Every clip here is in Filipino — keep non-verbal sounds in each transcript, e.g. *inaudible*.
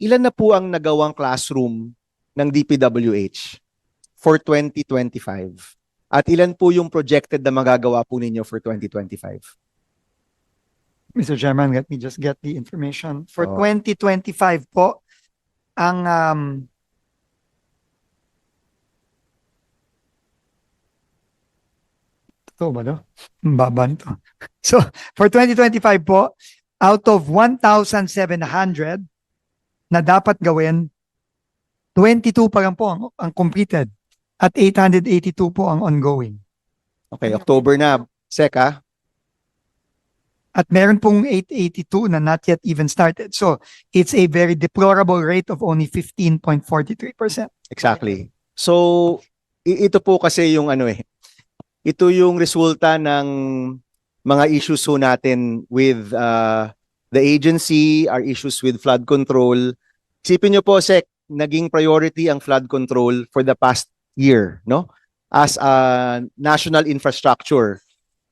ilan na po ang nagawang classroom ng DPWH for 2025? At ilan po yung projected na magagawa po ninyo for 2025? Mr. Chairman, let me just get the information. For Oo. 2025 po, ang um, Totoo ba, no? Baba nito. *laughs* So, for 2025 po, out of 1,700 na dapat gawin, 22 pa lang po ang, ang completed at 882 po ang ongoing. Okay, October na. Sek, ah? At meron pong 882 na not yet even started. So, it's a very deplorable rate of only 15.43%. Exactly. So, ito po kasi yung ano eh. Ito yung resulta ng mga issues ho natin with uh, the agency, our issues with flood control. Isipin nyo po, Sek, naging priority ang flood control for the past year, no? As a national infrastructure.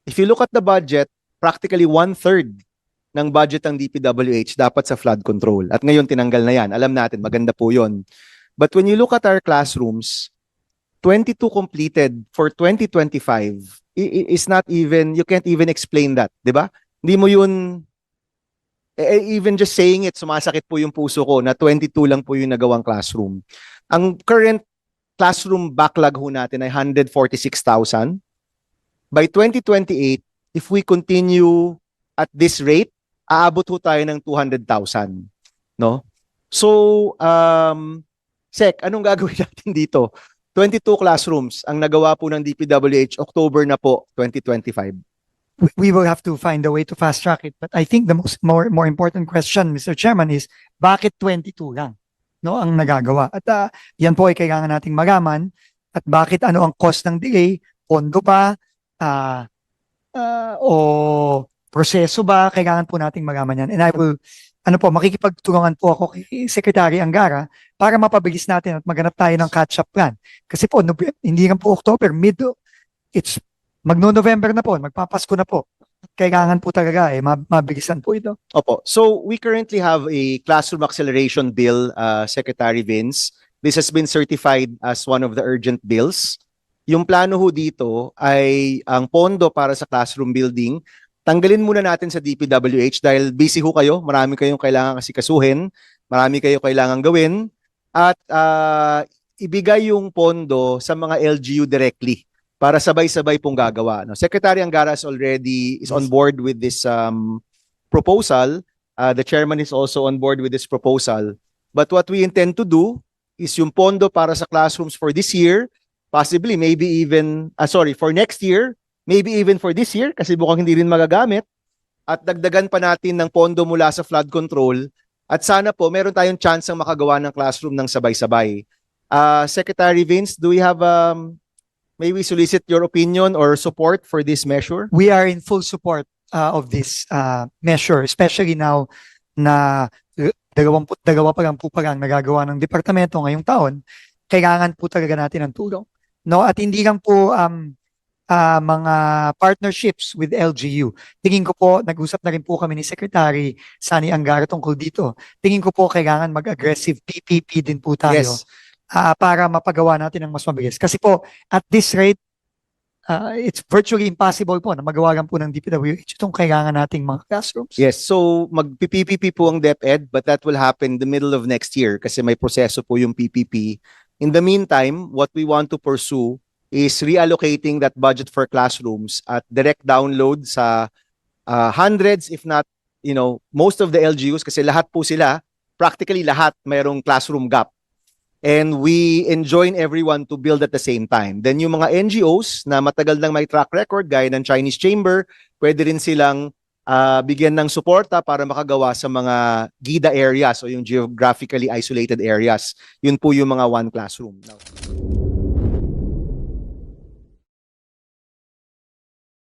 If you look at the budget, practically one-third ng budget ng DPWH dapat sa flood control. At ngayon tinanggal na yan. Alam natin, maganda po yon. But when you look at our classrooms, 22 completed for 2025 i- i- is not even, you can't even explain that, di ba? Hindi mo yun, eh, eh, even just saying it, sumasakit po yung puso ko na 22 lang po yung nagawang classroom. Ang current classroom backlog ho natin ay 146,000. By 2028, if we continue at this rate, aabot ho tayo ng 200,000. No? So, um, Sek, anong gagawin *laughs* natin dito? 22 classrooms ang nagawa po ng DPWH October na po 2025. We- will have to find a way to fast track it. But I think the most more more important question, Mr. Chairman, is bakit 22 lang no ang nagagawa? At ah, yan po ay kailangan nating malaman at bakit ano ang cost ng delay, pondo ba ah, ah, o proseso ba kailangan po nating malaman yan. And I will ano po makikipagtulungan po ako kay Secretary Angara para mapabilis natin at maganap tayo ng catch-up plan. Kasi po Nobe- hindi lang po October, mid it's magno-November na po, magpapasko na po. Kailangan po talaga eh, mab- mabilisan po ito. Opo. So we currently have a classroom acceleration bill, uh, Secretary Vince. This has been certified as one of the urgent bills. Yung plano ho dito ay ang pondo para sa classroom building. Tanggalin muna natin sa DPWH dahil busy ho kayo. Marami kayong kailangan kasi kasuhin. Marami kayo kailangan gawin. At uh, ibigay yung pondo sa mga LGU directly para sabay-sabay pong gagawa. No? Secretary Angara is already is on board with this um, proposal. Uh, the chairman is also on board with this proposal. But what we intend to do is yung pondo para sa classrooms for this year, possibly maybe even, ah, sorry, for next year, maybe even for this year, kasi mukhang hindi rin magagamit, at dagdagan pa natin ng pondo mula sa flood control, at sana po, meron tayong chance ang makagawa ng classroom ng sabay-sabay. Uh, Secretary Vince, do we have, um, may we solicit your opinion or support for this measure? We are in full support uh, of this uh, measure, especially now na uh, dalawang, dalawa pa lang po pa lang nagagawa ng departamento ngayong taon, kailangan po talaga natin ng tulong. No? At hindi lang po um, ah, mga partnerships with LGU. Tingin ko po, nag-usap na rin po kami ni Secretary Sani Angara tungkol dito. Tingin ko po kailangan mag-aggressive PPP din po tayo. Yes. Ah, para mapagawa natin ng mas mabilis. Kasi po, at this rate, ah, it's virtually impossible po na magawa lang po ng DPWH itong kailangan nating mga classrooms. Yes, so mag-PPP po ang DepEd but that will happen the middle of next year kasi may proseso po yung PPP. In the meantime, what we want to pursue is reallocating that budget for classrooms at direct download sa uh, hundreds if not, you know, most of the LGUs kasi lahat po sila, practically lahat mayroong classroom gap. And we enjoin everyone to build at the same time. Then yung mga NGOs na matagal nang may track record gaya ng Chinese Chamber, pwede rin silang ah, bigyan ng suporta para makagawa sa mga GIDA areas o yung geographically isolated areas. Yun po yung mga one classroom. Now,